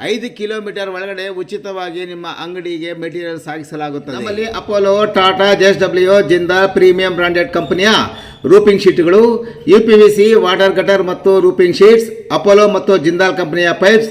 ಐದು ಕಿಲೋಮೀಟರ್ ಒಳಗಡೆ ಉಚಿತವಾಗಿ ನಿಮ್ಮ ಅಂಗಡಿಗೆ ಮೆಟೀರಿಯಲ್ ಸಾಗಿಸಲಾಗುತ್ತದೆ. ನಮ್ಮಲ್ಲಿ Apollo Tata JS W Jindal premium branded ಕಂಪನಿಯ roofing ಶೀಟ್ಗಳು U P V C water gutter ಮತ್ತು ರೂಪಿಂಗ್ ಶೀಟ್ಸ್ ಅಪೋಲೋ ಮತ್ತು ಜಿಂದಾಲ್ ಕಂಪನಿಯ pipes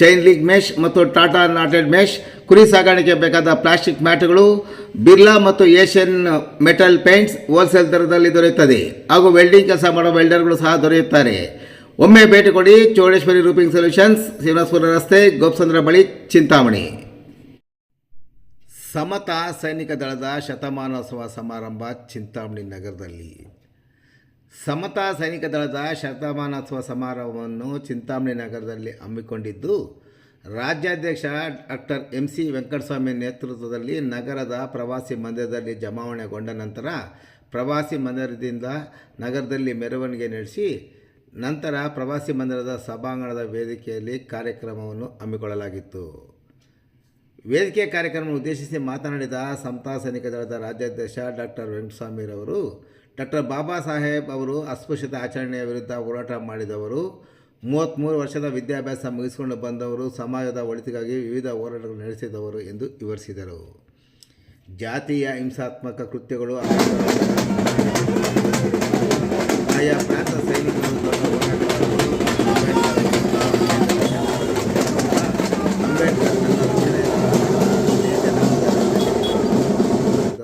ಚೈನ್ ಲೀಗ್ ಮೆಶ್ ಮತ್ತು ಟಾಟಾ ನಾಟೆಡ್ ಮೆಶ್ ಕುರಿ ಸಾಗಾಣಿಕೆ ಬೇಕಾದ ಪ್ಲಾಸ್ಟಿಕ್ ಮ್ಯಾಟ್ಗಳು ಬಿರ್ಲಾ ಮತ್ತು ಏಷ್ಯನ್ ಮೆಟಲ್ ಪೇಂಟ್ಸ್ ಹೋಲ್ಸೇಲ್ ದರದಲ್ಲಿ ದೊರೆಯುತ್ತದೆ. ಹಾಗೂ ವೆಲ್ಡಿಂಗ್ ಕೆಲಸ ಮಾಡುವ ವೆಲ್ಡರ್ಗಳು ಸಹ ದೊರೆಯುತ್ತಾರೆ. ಒಮ್ಮೆ ಭೇಟಿ ಕೊಡಿ ಚೌಡೇಶ್ವರಿ ರೂಪಿಂಗ್ ಸೊಲ್ಯೂಷನ್ಸ್ ಶ್ರೀನಿವಾಸಪುರ ರಸ್ತೆ, ಗೋಪ್ಸಂದ್ರ ಬಳಿ, ಚಿಂತಾಮಣಿ. ಸಮತಾ ಸೈನಿಕ ದಳದ ಶತಮಾನೋತ್ಸವ ಸಮಾರಂಭ ಚಿಂತಾಮಣಿ ನಗರದಲ್ಲಿ. ಸಮತಾ ಸೈನಿಕ ದಳದ ಶತಮಾನೋತ್ಸವ ಸಮಾರಂಭವನ್ನು ಚಿಂತಾಮಣಿ ನಗರದಲ್ಲಿ ಹಮ್ಮಿಕೊಂಡಿದ್ದು, ರಾಜ್ಯಾಧ್ಯಕ್ಷ ಡಾಕ್ಟರ್ ಎಂ ಸಿ ವೆಂಕಟಸ್ವಾಮಿ ನೇತೃತ್ವದಲ್ಲಿ ನಗರದ ಪ್ರವಾಸಿ ಮಂದಿರದಲ್ಲಿ ಜಮಾವಣೆಗೊಂಡ ನಂತರ ಪ್ರವಾಸಿ ಮಂದಿರದಿಂದ ನಗರದಲ್ಲಿ ಮೆರವಣಿಗೆ ನಡೆಸಿ, ನಂತರ ಪ್ರವಾಸಿ ಮಂದಿರದ ಸಭಾಂಗಣದ ವೇದಿಕೆಯಲ್ಲಿ ಕಾರ್ಯಕ್ರಮವನ್ನು ಹಮ್ಮಿಕೊಳ್ಳಲಾಗಿತ್ತು. ವೇದಿಕೆ ಕಾರ್ಯಕ್ರಮ ಉದ್ದೇಶಿಸಿ ಮಾತನಾಡಿದ ಸಮತಾ ಸೈನಿಕ ದಳದ ರಾಜ್ಯಾಧ್ಯಕ್ಷ ಡಾಕ್ಟರ್ ವೆಂಕಟಸ್ವಾಮಿರವರು ಡಾಕ್ಟರ್ ಬಾಬಾ ಸಾಹೇಬ್ ಅವರು ಅಸ್ಪೃಶ್ಯತೆ ಆಚರಣೆಯ ವಿರುದ್ಧ ಹೋರಾಟ ಮಾಡಿದವರು ಮೂವತ್ತ್ಮೂರು ವರ್ಷದ ವಿದ್ಯಾಭ್ಯಾಸ ಮುಗಿಸಿಕೊಂಡು ಬಂದವರು ಸಮಾಜದ ಒಳಿತಿಗಾಗಿ ವಿವಿಧ ಹೋರಾಟಗಳು ನಡೆಸಿದವರು ಎಂದು ವಿವರಿಸಿದರು ಜಾತಿಯ ಹಿಂಸಾತ್ಮಕ ಕೃತ್ಯಗಳು ಆಯಾ ಪ್ರಾಂತ ಸೈನಿಕರು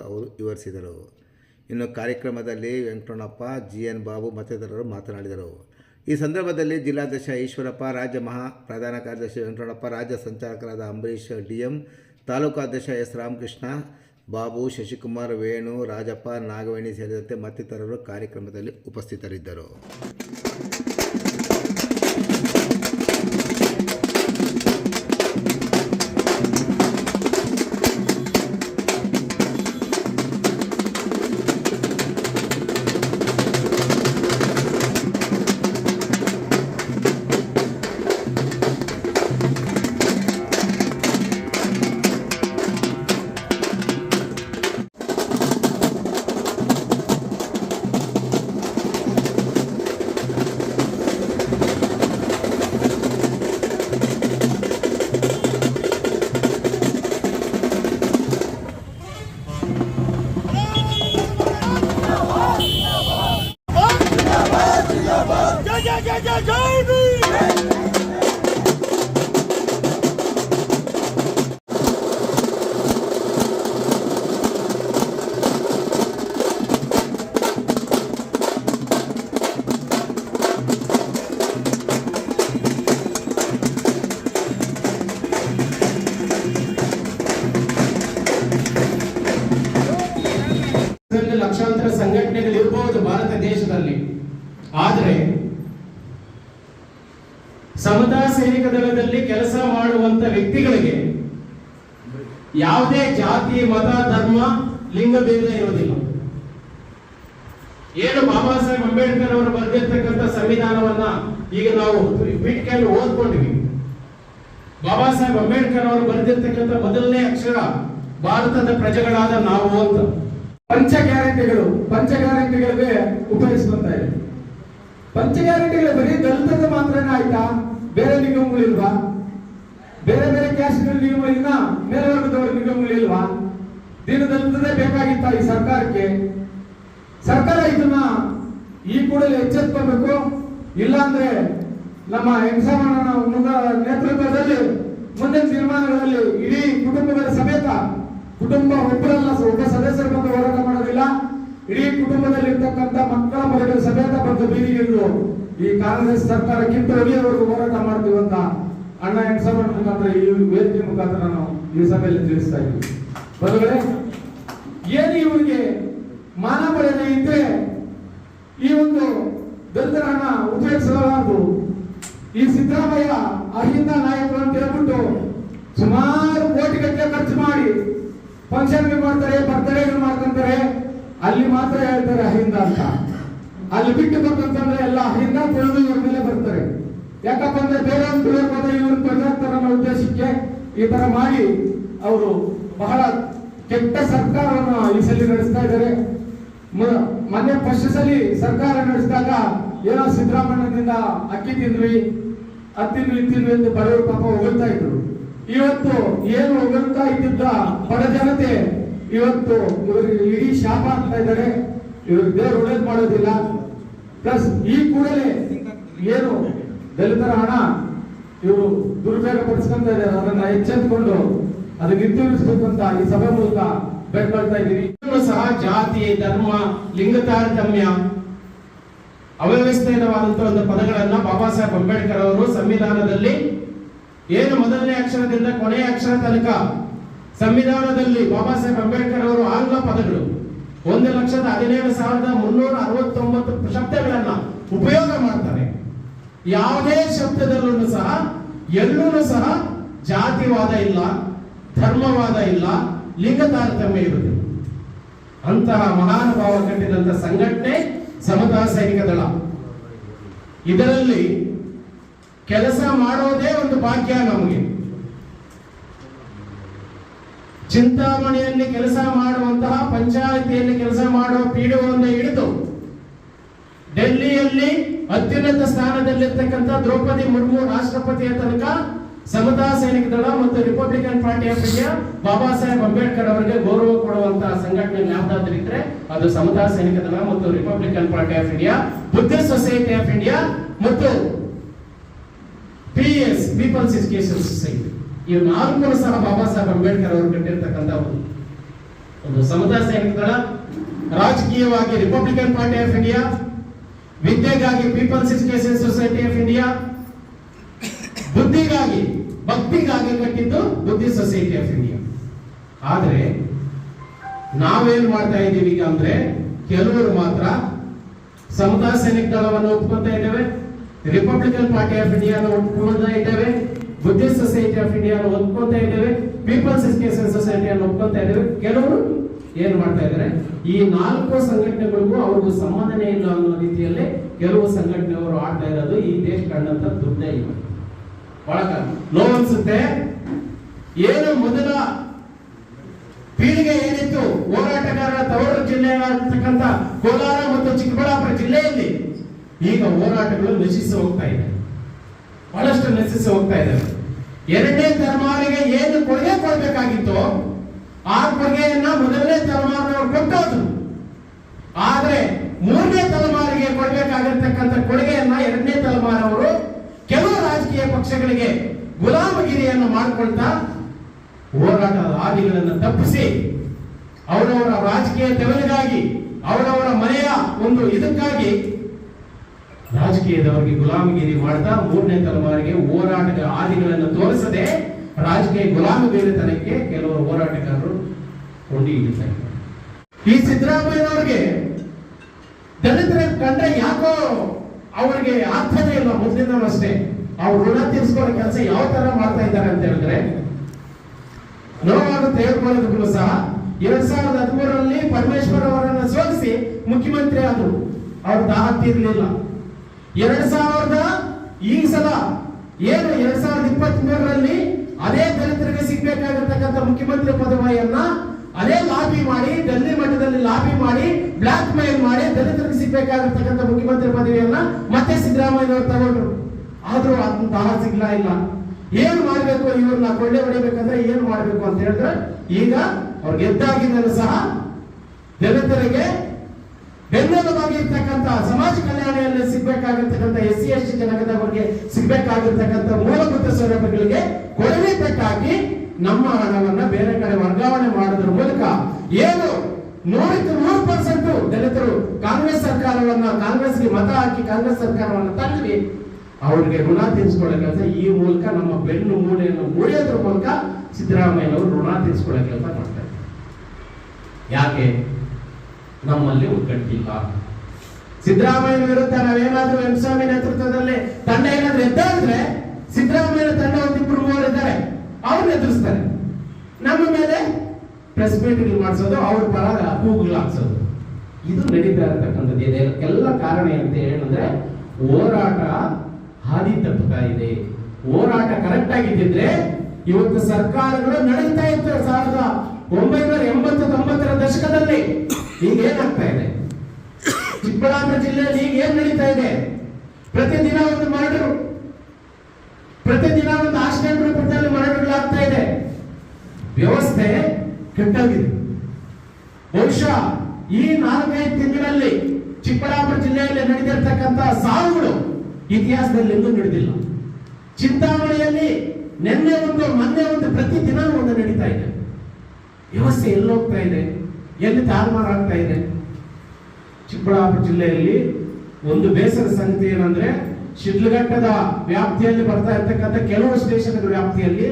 ಅವರು ವಿವರಿಸಿದರು ಇನ್ನು ಕಾರ್ಯಕ್ರಮದಲ್ಲಿ ವೆಂಕಟಣ್ಣಪ್ಪ ಜಿ ಎನ್ ಬಾಬು ಮತ್ತಿತರರು ಮಾತನಾಡಿದರು. ಈ ಸಂದರ್ಭದಲ್ಲಿ ಜಿಲ್ಲಾಧ್ಯಕ್ಷ ಈಶ್ವರಪ್ಪ, ರಾಜ್ಯ ಮಹಾ ಪ್ರಧಾನ ಕಾರ್ಯದರ್ಶಿ ವೆಂಕಟಣ್ಣಪ್ಪ, ರಾಜ್ಯ ಸಂಚಾಲಕರಾದ ಅಂಬರೀಷ್ ಡಿ ಎಂ ತಾಲೂಕಾಧ್ಯಕ್ಷ ಎಸ್ ರಾಮಕೃಷ್ಣ, ಬಾಬು ಶಶಿಕುಮಾರ್, ವೇಣು, ರಾಜಪ್ಪ, ನಾಗವೇಣಿ ಸೇರಿದಂತೆ ಮತ್ತಿತರರು ಕಾರ್ಯಕ್ರಮದಲ್ಲಿ ಉಪಸ್ಥಿತರಿದ್ದರು. ಆದರೆ ಸಮತಾ ಸೈನಿಕ ದಳದಲ್ಲಿ ಕೆಲಸ ಮಾಡುವಂತ ವ್ಯಕ್ತಿಗಳಿಗೆ ಯಾವುದೇ ಜಾತಿ, ಮತ, ಧರ್ಮ, ಲಿಂಗ ಭೇದ ಇರೋದಿಲ್ಲ ಏನು ಬಾಬಾ ಸಾಹೇಬ್ ಅಂಬೇಡ್ಕರ್ ಅವರು ಬರೆದಿರ್ತಕ್ಕಂಥ ಸಂವಿಧಾನವನ್ನ ಈಗ ನಾವು ಬಿಟ್ಕೊಂಡು ಓದ್ಕೊಂಡಿವಿ. ಬಾಬಾ ಸಾಹೇಬ್ ಅಂಬೇಡ್ಕರ್ ಅವರು ಬರೆದಿರ್ತಕ್ಕಂಥ ಮೊದಲನೇ ಅಕ್ಷರ ಭಾರತದ ಪ್ರಜೆಗಳಾದ ನಾವು ಅಂತ. ಪಂಚ ಗ್ಯಾರಂಟಿಗಳು, ಪಂಚ ಗ್ಯಾರಂಟಿಗಳಿಗೆ ಉಪಯೋಗಿಸುವಂತ ಇದೆ ಪಂಚ ಗ್ಯಾರಂಟಿಗಳು ಬರೀ ದಲಿತದ ಮಾತ್ರನೇ ಆಯ್ತಾ? ಬೇರೆ ನಿಗಮಗಳಿಲ್ವಾ ಬೇರೆ ಬೇರೆ ಕ್ಯಾಸ್ಟ್ಗಳ ನಿಗಮಗಳಿಲ್ಲ ಮೇಲ್ವರ್ಗದವರ ನಿಗಮಗಳಿಲ್ವಾ ದಿನ ದಲಿತದೇ ಬೇಕಾಗಿತ್ತ ಈ ಸರ್ಕಾರಕ್ಕೆ? ಸರ್ಕಾರ ಇದನ್ನ ಈ ಕೂಡಲೇ ಎಚ್ಚೆತ್ಕೋಬೇಕು ಇಲ್ಲಾಂದ್ರೆ ನಮ್ಮ ಹೆಂಗಸಮ್ಮನ ನೇತೃತ್ವದಲ್ಲಿ, ಮುಂದಿನ ತೀರ್ಮಾನಗಳಲ್ಲಿ ಇಡೀ ಕುಟುಂಬಗಳ ಸಮೇತ ಕುಟುಂಬ ಒಬ್ಬರಲ್ಲ, ಒಬ್ಬ ಸದಸ್ಯರು ಬಂದು ಹೋರಾಟ ಮಾಡೋದಿಲ್ಲ. ಇಡೀ ಕುಟುಂಬದಲ್ಲಿ ಇರ್ತಕ್ಕಂಥ ಮಕ್ಕಳ ಮನೆಗಳ ಸಮೇತ ಬಂದು ಬೀದಿಗಿಳಿದು ಈ ಕಾಂಗ್ರೆಸ್ ಸರ್ಕಾರಕ್ಕಿಂತ ಒಳ್ಳೆಯವರೆಗೂ ಹೋರಾಟ ಮಾಡ್ತೀವಿ ಅಂತ ಅಣ್ಣ ಹೆಂಗಸರ ಮುಖಾಂತರ ಈ ವೇದಿಕೆ ಮುಖಾಂತರ ನಾವು ಈ ಸಭೆಯಲ್ಲಿ ತಿಳಿಸ್ತಾ ಇದ್ದೀವಿ ಏನು ಇವರಿಗೆ ಮಾನ ಇದ್ರೆ ಈ ಒಂದು ದಲಿತರನ್ನ ಉಪಯೋಗಿಸಲಾರದು ಈ ಸಿದ್ದರಾಮಯ್ಯ ಅಹಿಂದ ನಾಯಕರು ಅಂತ ಹೇಳ್ಬಿಟ್ಟು ಸುಮಾರು ಕೋಟಿ ಗಟ್ಟಲೆ ಖರ್ಚು ಮಾಡಿ ಫಂಕ್ಷನ್ ಮಾಡ್ತಾರೆ ಬರ್ತಡೇಗಳು ಮಾಡ್ಕೊಂತಾರೆ. ಅಲ್ಲಿ ಮಾತ್ರ ಹೇಳ್ತಾರೆ ಅಹಿಂದ ಅಂತ. ಅಲ್ಲಿ ಬಿಟ್ಟು ಬಂತಂತಂದ್ರೆ ಎಲ್ಲ ಅಹಿಂದ ತಿಳಿದು ಇವ್ರ ಮೇಲೆ ಬರ್ತಾರೆ. ಯಾಕಪ್ಪ ಅಂದ್ರೆ ಬೇರೆ ಒಂದು ತುಳಿಯೋಕೆ ಇವ್ರನ್ನ ತೊಳೆದಾಗ್ತಾರೆ ಅನ್ನೋ ಉದ್ದೇಶಕ್ಕೆ ಈ ತರ ಮಾಡಿ ಅವರು ಬಹಳ ಕೆಟ್ಟ ಸರ್ಕಾರವನ್ನು ಈ ಸಲ ನಡೆಸ್ತಾ ಇದ್ದಾರೆ. ಮೊನ್ನೆ ಫಸ್ಟ್ ಸಲಿ ಸರ್ಕಾರ ನಡೆಸಿದಾಗ ಏನೋ ಸಿದ್ದರಾಮಯ್ಯನಿಂದ ಅಕ್ಕಿ ತಿಂದ್ವಿ ಅತ್ತಿನ್ವಿ ತಿಂದ್ವಿ ಎಂದು ಬಡವರು ಪಾಪ ಹೊಗಳ್ತಾ ಇದ್ರು. ಇವತ್ತು ಏನು ಹೊಗಳ್ತಾ ಇದ್ದಿದ್ದ ಬಡ ಜನತೆ ಇವತ್ತು ಇವರಿಗೆ ಇಡೀ ಶಾಪ ಆಗ್ತಾ ಇದ್ದಾರೆ. ಇವರು ದೇವರು ಒಳ್ಳೇದು ಮಾಡೋದಿಲ್ಲ. ಪ್ಲಸ್ ಈ ಕೂಡಲೇ ಏನು ದಲಿತರ ಹಣ ಇವರು ದುರುಪಯೋಗ ಪಡಿಸ್ಕೊಂತ ಇದ್ದಾರೆ. ಅದನ್ನ ಎಚ್ಚೆತ್ಕೊಂಡು ಅದನ್ನ ನಿರ್ಧರಿಸಬೇಕು ಅಂತ ಈ ಸಭೆ ಮೂಲಕ ಬೆಂಬಲ್ತಾ ಇದ್ದೀವಿ ಸಹ ಜಾತಿ, ಧರ್ಮ ಲಿಂಗ ತಾರತಮ್ಯ ಒಂದು ಪದಗಳನ್ನ ಬಾಬಾ ಸಾಹೇಬ್ ಅಂಬೇಡ್ಕರ್ ಅವರು ಸಂವಿಧಾನದಲ್ಲಿ ಏನು ಮೊದಲನೇ ಅಕ್ಷರದಿಂದ ಕೊನೆಯ ಅಕ್ಷರ ತನಕ ಸಂವಿಧಾನದಲ್ಲಿ ಬಾಬಾ ಸಾಹೇಬ್ ಅಂಬೇಡ್ಕರ್ ಅವರು ಆಂಗ್ಲ ಪದಗಳು. ಒಂದು ಲಕ್ಷದ ಹದಿನೇಳು ಸಾವಿರದ ಮುನ್ನೂರ ಅರವತ್ತೊಂಬತ್ತು ಶಬ್ದಗಳನ್ನ ಉಪಯೋಗ ಮಾಡ್ತಾರೆ. ಯಾವುದೇ ಶಬ್ದದಲ್ಲೂ ಸಹ, ಎಲ್ಲೂ ಸಹ ಜಾತಿವಾದ ಇಲ್ಲ, ಧರ್ಮವಾದ ಇಲ್ಲ, ಲಿಂಗ ತಾರತಮ್ಯ ಇರುವುದಿಲ್ಲ ಅಂತಹ ಮಹಾನುಭಾವ ಕಟ್ಟಿದಂತ ಸಂಘಟನೆ ಸಮತಾ ಸೈನಿಕ ದಳ. ಇದರಲ್ಲಿ ಕೆಲಸ ಮಾಡೋದೇ ಒಂದು ಭಾಗ್ಯ ನಮಗೆ. ಚಿಂತಾಮಣಿಯಲ್ಲಿ ಕೆಲಸ ಮಾಡುವಂತಹ ಪಂಚಾಯತಿಯಲ್ಲಿ ಕೆಲಸ ಮಾಡುವ ಪಿಡಿಒವನ್ನು ಹಿಡಿದು ಡೆಲ್ಲಿಯಲ್ಲಿ ಅತ್ಯುನ್ನತ ಸ್ಥಾನದಲ್ಲಿರ್ತಕ್ಕಂಥ ದ್ರೌಪದಿ ಮುರ್ಮು ರಾಷ್ಟ್ರಪತಿಯ ತನಕ ಸಮತಾ ಸೈನಿಕ ದಳ ಮತ್ತು Republican Party of India Baba Saheb Ambedkar ಅವರಿಗೆ ಗೌರವ ಕೊಡುವಂತಹ ಸಂಘಟನೆ ಯಾವ್ದಾದ್ರು ಇದ್ರೆ ಅದು ಸಮತಾ ಸೈನಿಕ ದಳ ಮತ್ತು Republican Party of India, Buddhist Society of India ಮತ್ತು P S, People's Education Society. ಇವು ನಾಲ್ಕು ಸಹ ಬಾಬಾ ಸಾಹೇಬ್ ಅಂಬೇಡ್ಕರ್ ಅವರು ಕಟ್ಟಿರ್ತಕ್ಕಂಥ ಒಂದು ಸಮುದಾಯ ಸೈನಿಕಗಳ ರಾಜಕೀಯವಾಗಿ Republican Party of India ವಿದ್ಯೆಗಾಗಿ People's Education Society of India ಬುದ್ಧಿಗಾಗಿ, ಭಕ್ತಿಗಾಗಿ ಕಟ್ಟಿದ್ದು ಬುದ್ಧಿ ಸೊಸೈಟಿ ಆಫ್ ಇಂಡಿಯಾ ಆದರೆ ನಾವೇನ್ ಮಾಡ್ತಾ ಇದ್ದೀವಿ ಈಗ ಅಂದ್ರೆ ಕೆಲವರು ಮಾತ್ರ ಸಮುದಾಯ ಸೈನಿಕ ದಳವನ್ನು ಒಪ್ಕೊಂತಾ ಇದ್ದೇವೆ ರಿಪಬ್ಲಿಕನ್ ಪಾರ್ಟಿ ಆಫ್ ಇಂಡಿಯಾನ ಒಪ್ಕೊಳ್ತಾ ಇದ್ದೇವೆ ಬುದ್ಧಿಸ್ಟ್ ಸೊಸೈಟಿ ಆಫ್ ಇಂಡಿಯಾನ ಒಪ್ಕೊತಾ ಇದ್ದೇವೆ. ಪೀಪಲ್ಸ್ ಎಜುಕೇಶನ್ ಸೊಸೈಟಿಯನ್ನು ಒಪ್ಕೊತಾ ಇದ್ದೇವೆ. ಕೆಲವರು ಏನ್ ಮಾಡ್ತಾ ಇದ್ದಾರೆ? ಈ ನಾಲ್ಕು ಸಂಘಟನೆಗಳಿಗೂ ಅವ್ರಿಗೂ ಸಂಬಂಧನೇ ಇಲ್ಲ ಅನ್ನೋ ರೀತಿಯಲ್ಲಿ ಕೆಲವು ಸಂಘಟನೆಯವರು ಆಡ್ತಾ ಇರೋದು ಈ ದೇಶ ಕಂಡಂತ ದುಡ್ಡೇ ಇಲ್ಲ ಒಳಗ ನೋವು ಅನ್ಸುತ್ತೆ? ಏನು ಮೊದಲ ಪೀಳಿಗೆ ಏನಿತ್ತು? ಹೋರಾಟಗಾರರ ತವರು ಜಿಲ್ಲೆಯಾಗಿರ್ತಕ್ಕಂಥ ಕೋಲಾರ ಮತ್ತು ಚಿಕ್ಕಬಳ್ಳಾಪುರ ಜಿಲ್ಲೆಯಲ್ಲಿ ಈಗ ಹೋರಾಟಗಳು ನಶಿಸಿ ಹೋಗ್ತಾ ಇದೆ. ಬಹಳಷ್ಟು ನಶಿಸಿ ಹೋಗ್ತಾ ಇದೆ. ಎರಡನೇ ತಲೆಮಾರಿಗೆ ಏನು ಕೊಡುಗೆ ಕೊಡಬೇಕಾಗಿತ್ತು ಆ ಕೊಡುಗೆಯನ್ನ ಮೊದಲನೇ ತಲೆಮಾರಿನವರು ಕೊಟ್ಟೋದು ಆದ್ರೆ ಮೂರನೇ ತಲೆಮಾರಿಗೆ ಕೊಡಬೇಕಾಗಿರ್ತಕ್ಕಂಥ ಕೊಡುಗೆಯನ್ನ ಎರಡನೇ ತಲೆಮಾರವರು ಕೆಲವು ರಾಜಕೀಯ ಪಕ್ಷಗಳಿಗೆ ಗುಲಾಮಗಿರಿಯನ್ನು ಮಾಡಿಕೊಳ್ತಾ ಹೋರಾಟದ ಹಾದಿಗಳನ್ನು ತಪ್ಪಿಸಿ ಅವರವರ ರಾಜಕೀಯ ತೆವಲಿಗಾಗಿ ಅವರವರ ಮನೆಯ ಒಂದು ಇದಕ್ಕಾಗಿ ರಾಜಕೀಯದವರಿಗೆ ಗುಲಾಮಗಿರಿ ಮಾಡ್ತಾ ಮೂರನೇ ತಲೆಮಾರಿಗೆ ಹೋರಾಟದ ಆದಿಗಳನ್ನು ತೋರಿಸದೆ ರಾಜಕೀಯ ಗುಲಾಮಗಿರಿತನಕ್ಕೆ ಕೆಲವರು ಹೋರಾಟಗಾರರು ಕೊಂಡಿ ಇಳಿತಾರೆ ಈ ಸಿದ್ದರಾಮಯ್ಯನವರಿಗೆ ದಲಿತರ ಕಂಡ ಯಾಕೋ ಅವರಿಗೆ ಅರ್ಥನೇ ಇಲ್ಲ? ಮೊದಲಿಂದನೂ ಅಷ್ಟೇ ಅವ್ರು ಋಣ ತೀರಿಸ್ಕೊಳ್ಳೋ ಕೆಲಸ ಯಾವ ತರ ಮಾಡ್ತಾ ಇದ್ದಾರೆ ಅಂತ ಹೇಳಿದ್ರೆ ನೋವಾಗುತ್ತೆ ತೆಗೆದುಕೊಳ್ಳೋದಕ್ಕೂ ಸಹ ಎರಡ್ ಸಾವಿರದ ಹದಿಮೂರರಲ್ಲಿ ಪರಮೇಶ್ವರ್ ಅವರನ್ನ ಸೋಲಿಸಿ ಮುಖ್ಯಮಂತ್ರಿ ಆದರು. ಅವ್ರ ದಾಹ ತೀರ್ಲಿಲ್ಲ. ಎರಡ್ ಸಾವಿರದ ಈ ಸಲ ಏನು ಎರಡ್ ಸಾವಿರದ ಇಪ್ಪತ್ತ್ ಮೂರರಲ್ಲಿ ಅದೇ ದಲಿತರಿಗೆ ಸಿಗ್ಬೇಕಾಗಿರ್ತಕ್ಕಂಥ ಮುಖ್ಯಮಂತ್ರಿ ಪದವಿಯನ್ನ ಅದೇ ಲಾಬಿ ಮಾಡಿ, ಗಲ್ಲಿ ಮಟ್ಟದಲ್ಲಿ ಲಾಬಿ ಮಾಡಿ ಬ್ಲಾಕ್ ಮೇಲ್ ಮಾಡಿ ದಲಿತರಿಗೆ ಸಿಗ್ಬೇಕಾಗಿರ್ತಕ್ಕಂಥ ಮುಖ್ಯಮಂತ್ರಿ ಪದವಿಯನ್ನ ಮತ್ತೆ ಸಿದ್ದರಾಮಯ್ಯನವರು ತಗೊಂಡ್ರು. ಆದ್ರೂ ದಾಹ ಸಿಗ್ಲಾ ಇಲ್ಲ. ಏನ್ ಮಾಡ್ಬೇಕು ಇವ್ರನ್ನ ಕೊಳ್ಳೆ ಹೊಡಿಬೇಕಂದ್ರೆ ಏನ್ ಮಾಡ್ಬೇಕು ಅಂತ ಹೇಳಿದ್ರೆ ಈಗ ಅವ್ರು ಗೆದ್ದಾಗಿದ್ದರೂ ಸಹ ದಲಿತರಿಗೆ ಬೆನ್ನೆಲುಬಾಗಿರ್ತಕ್ಕಂಥ ಸಮಾಜ ಕಲ್ಯಾಣದಲ್ಲಿ ಸಿಗ್ಬೇಕಾಗಿರ್ತಕ್ಕಂಥ ಎಸ್ ಸಿ ಎಸ್ ಟಿ ಜನಗದವರಿಗೆ ಸಿಗ್ಬೇಕಾಗಿರ್ತಕ್ಕಂಥ ಮೂಲಭೂತ ಸೌಲಭ್ಯಗಳಿಗೆ ಕೊಡಲಿ ತಕ್ಕಾಗಿ ನಮ್ಮ ಹಣವನ್ನ ಬೇರೆ ಕಡೆ ವರ್ಗಾವಣೆ ಮಾಡೋದ್ರ ಮೂಲಕ ಏನು ನೂರಕ್ಕೆ ನೂರು ಪರ್ಸೆಂಟ್ ದಲಿತರು ಕಾಂಗ್ರೆಸ್ ಸರ್ಕಾರವನ್ನ, ಕಾಂಗ್ರೆಸ್ಗೆ ಮತ ಹಾಕಿ ಕಾಂಗ್ರೆಸ್ ಸರ್ಕಾರವನ್ನ ತಳ್ಳಿ ಅವ್ರಿಗೆ ಋಣ ತೀರಿಸಿಕೊಳ್ಳೋ ಈ ಮೂಲಕ ನಮ್ಮ ಬೆನ್ನು ಮೂಳೆಯನ್ನು ಮುರಿಯೋದ್ರ ಮೂಲಕ ಸಿದ್ದರಾಮಯ್ಯನವರು ಋಣ ತೀರಿಸಿಕೊಳ್ಳೋ ಕೆಲಸ ಮಾಡ್ತಾರೆ. ಯಾಕೆ? ನಮ್ಮಲ್ಲಿ ಒಗ್ಗಟ್ಟಿಲ್ಲ. ಸಿದ್ದರಾಮಯ್ಯನ ವಿರುದ್ಧ ನಾವೇನಾದ್ರೂ ಸ್ವಾಮಿ ನೇತೃತ್ವದಲ್ಲಿ ತಂಡ ಏನಾದ್ರೂ ಎದ್ದಾದ್ರೆ ಸಿದ್ದರಾಮಯ್ಯನ ತಂಡ ಒಂದಿಬ್ರು ಮೂವರು ಇದ್ದಾರೆ. ಅವ್ರನ್ನ ಎದುರಿಸ್ತಾರೆ. ನಮ್ಮ ಮೇಲೆ ಪ್ರೆಸ್ ಮೀಟಿಂಗ್ ಮಾಡಿಸೋದು, ಅವ್ರ ಪರ ಕೂಗುಗಳು ಹಾಕ್ಸೋದು. ಇದು ನಡೀತಾ ಇರತಕ್ಕಂಥದ್ದು. ಇದಕ್ಕೆಲ್ಲ ಕಾರಣ ಅಂತ ಏನಂದ್ರೆ ಹೋರಾಟ ಹಾದಿ ತಪ್ಪುತ್ತಾ ಇದೆ ಹೋರಾಟ ಕರೆಕ್ಟ್ ಆಗಿದ್ದಿದ್ರೆ ಇವತ್ತು ಸರ್ಕಾರಗಳು ನಡೀತಾ ಇತ್ತು ಸಾವಿರದ ಒಂಬೈನೂರ ಎಂಬತ್ತು ತೊಂಬತ್ತರ ದಶಕದಲ್ಲಿ. ಈಗ ಏನಾಗ್ತಾ ಇದೆ? ಚಿಕ್ಕಬಳ್ಳಾಪುರ ಜಿಲ್ಲೆಯಲ್ಲಿ ಈಗ ಏನ್ ನಡೀತಾ ಇದೆ? ಪ್ರತಿದಿನ ಒಂದು ಮರ್ಡರ್ ಪ್ರತಿದಿನ ಒಂದು ಆಕ್ಸಿಡೆಂಟ್ ರೂಪದಲ್ಲಿ ಮರಡುಗಳಾಗ್ತಾ ಇದೆ. ವ್ಯವಸ್ಥೆ ಕೆಟ್ಟೋಗಿದೆ. ಬಹುಶಃ ಈ ನಾಲ್ಕೈದು ತಿಂಗಳಲ್ಲಿ ಚಿಕ್ಕಬಳ್ಳಾಪುರ ಜಿಲ್ಲೆಯಲ್ಲಿ ನಡೆದಿರ್ತಕ್ಕಂಥ ಸಾವುಗಳು ಇತಿಹಾಸದಲ್ಲಿ ಎಂದೂ ನಡೆದಿಲ್ಲ. ಚಿಂತಾಮಣಿಯಲ್ಲಿ ನಿನ್ನೆ ಒಂದು, ಮೊನ್ನೆ ಒಂದು ಪ್ರತಿ ದಿನ ಒಂದು ನಡೀತಾ ಇದೆ. ವ್ಯವಸ್ಥೆ ಎಲ್ಲೋಗ್ತಾ ಇದೆ? ಎಲ್ಲಿ ತಾರುಮಾರಾಗ್ತಾ ಇದೆ? ಚಿಕ್ಕಬಳ್ಳಾಪುರ ಜಿಲ್ಲೆಯಲ್ಲಿ ಒಂದು ಬೇಸರ ಸಂಗತಿ ಏನಂದ್ರೆ ಶಿಡ್ಲಘಟ್ಟದ ವ್ಯಾಪ್ತಿಯಲ್ಲಿ ಬರ್ತಾ ಇರ್ತಕ್ಕಂಥ ಕೆಲವು ಸ್ಟೇಷನ್ಗಳ ವ್ಯಾಪ್ತಿಯಲ್ಲಿ,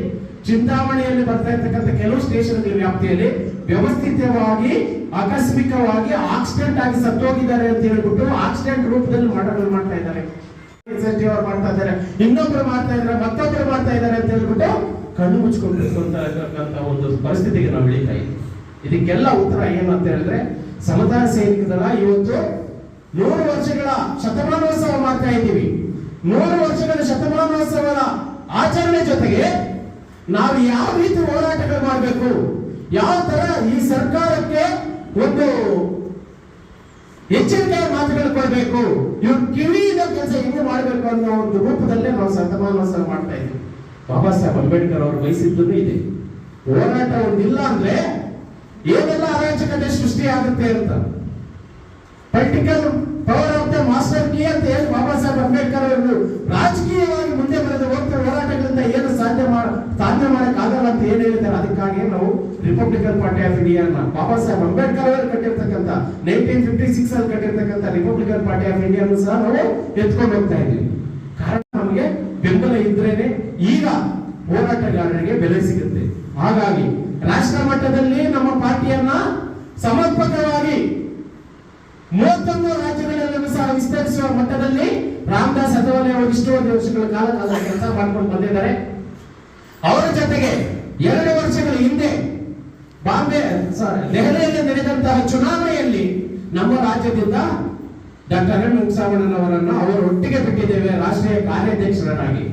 ಚಿಂತಾಮಣಿಯಲ್ಲಿ ಬರ್ತಾ ಇರ್ತಕ್ಕಂಥ ಕೆಲವು ಸ್ಟೇಷನ್ಗಳ ವ್ಯಾಪ್ತಿಯಲ್ಲಿ ವ್ಯವಸ್ಥಿತವಾಗಿ, ಆಕಸ್ಮಿಕವಾಗಿ ಆಕ್ಸಿಡೆಂಟ್ ಆಗಿ ಸತ್ತೋಗಿದ್ದಾರೆ ಅಂತ ಹೇಳ್ಬಿಟ್ಟು ಆಕ್ಸಿಡೆಂಟ್ ರೂಪದಲ್ಲಿ ಮರ್ಡರ್ ಮಾಡ್ತಾ ಇದ್ದಾರೆ. ಅವರು ಮಾಡ್ತಾ ಇದ್ದಾರೆ. ಇನ್ನೊಬ್ರು ಮಾಡ್ತಾ ಇದ್ದಾರೆ, ಮತ್ತೊಬ್ರು ಮಾಡ್ತಾ ಇದ್ದಾರೆ ಅಂತ ಹೇಳ್ಬಿಟ್ಟು ಕಣ್ಣು ಮುಚ್ಕೊಂಡಿರ್ತಕ್ಕಂಥ ಒಂದು ಪರಿಸ್ಥಿತಿಗೆ ನಾವು ಇಳಿತಾ ಇದ್ದೀವಿ. ಇದಕ್ಕೆಲ್ಲ ಉತ್ತರ ಏನು ಅಂತ ಹೇಳಿದ್ರೆ ಸಮುದಾಯ ಸೈನಿಕ ಇವತ್ತು ನೂರು ವರ್ಷಗಳ ಶತಮಾನೋತ್ಸವ ಮಾಡ್ತಾ ಇದ್ದೀವಿ. ನೂರು ವರ್ಷಗಳ ಶತಮಾನೋತ್ಸವದ ಆಚರಣೆ ಜೊತೆಗೆ ನಾವು ಯಾವ ರೀತಿ ಹೋರಾಟಗಳು ಮಾಡಬೇಕು, ಯಾವ ತರ ಈ ಸರ್ಕಾರಕ್ಕೆ ಒಂದು ಎಚ್ಚರಿಕೆಯ ಮಾತುಗಳು ಕೊಡಬೇಕು, ಇವ್ರು ಕಿವಿಯಿಂದ ಕೆಲಸ ಹೆಂಗೆ ಮಾಡಬೇಕು ಅನ್ನೋ ಒಂದು ರೂಪದಲ್ಲೇ ನಾವು ಶತಮಾನೋತ್ಸವ ಮಾಡ್ತಾ ಇದ್ದೀವಿ. ಬಾಬಾ ಸಾಹೇಬ್ ಅಂಬೇಡ್ಕರ್ ಅವರು ಬಯಸಿದ್ದು ಇದೆ. ಹೋರಾಟ ಒಂದಿಲ್ಲ ಅಂದ್ರೆ ಏನೆಲ್ಲ ಅರಾಜಕತೆ ಸೃಷ್ಟಿ ಆಗುತ್ತೆ ಅಂತ? Political power of the master key ಅಂತ ಹೇಳಿ ಬಾಬಾ ಸಾಹೇಬ್ ಅಂಬೇಡ್ಕರ್ ಅವರು ರಾಜಕೀಯವಾಗಿ ಮುಂದೆ ಬರೆದು ಹೋಗ್ತಾ ಹೋರಾಟಗಳಿಂದ ಏನು ಸಾಧ್ಯ ಮಾಡ ಸಾಧ್ಯ ಆಗಲ್ಲ ಅಂತ ಏನ್ ಹೇಳಿದ್ದಾರೆ ಅದಕ್ಕಾಗಿ ನಾವು ರಿಪಬ್ಲಿಕನ್ ಪಾರ್ಟಿ ಆಫ್ ಇಂಡಿಯಾನ ಬಾಬಾ ಸಾಹೇಬ್ ಅಂಬೇಡ್ಕರ್ ಅವರು ಕಟ್ಟಿರ್ತಕ್ಕಂಥ ನೈನ್ಟೀನ್ ಫಿಫ್ಟಿ ಸಿಕ್ಸ್ ಅಲ್ಲಿ ಕಟ್ಟಿರ್ತಕ್ಕಂಥ ರಿಪಬ್ಲಿಕನ್ ಪಾರ್ಟಿ ಆಫ್ ಇಂಡಿಯಾ ಸಹ ನಾವು ಎತ್ಕೊಂಡು ಹೋಗ್ತಾ ಇದ್ದೀವಿ. ಕಾರಣ ನಮಗೆ ಬೆಂಬಲ ಇದ್ರೇನೆ ಈಗ ಹೋರಾಟಗಾರರಿಗೆ ಬೆಲೆ ಸಿಗುತ್ತೆ. ಹಾಗಾಗಿ ರಾಷ್ಟ್ರ ಮಟ್ಟದಲ್ಲಿ ನಮ್ಮ ಪಾರ್ಟಿಯನ್ನ ಸಮರ್ಪಕವಾಗಿ ಮೂವತ್ತೊಂದು ರಾಜ್ಯಗಳಲ್ಲೂ ಸಹ ವಿಸ್ತರಿಸುವ ಮಟ್ಟದಲ್ಲಿ ರಾಮದಾಸ್ ಅಥವಾಲೆ ಅವರು ಇಷ್ಟೊಂದು ವರ್ಷಗಳ ಕಾಲ ಕಾಲ ಕೆಲಸ ಮಾಡ್ಕೊಂಡು ಬಂದಿದ್ದಾರೆ. ಅವರ ಜೊತೆಗೆ ಎರಡು ವರ್ಷಗಳ ಹಿಂದೆ ಬಾಂಬೆ ದೆಹಲಿಯಲ್ಲಿ ನಡೆದಂತಹ ಚುನಾವಣೆಯಲ್ಲಿ ನಮ್ಮ ರಾಜ್ಯದಿಂದ ಡಾಕ್ಟರ್ ಎಂ ಮುಕ್ಸಾಮಣ್ಣನವರನ್ನು ಅವರು ಒಟ್ಟಿಗೆ ಬಿಟ್ಟಿದ್ದೇವೆ ರಾಷ್ಟ್ರೀಯ ಕಾರ್ಯಾಧ್ಯಕ್ಷರಾಗಿ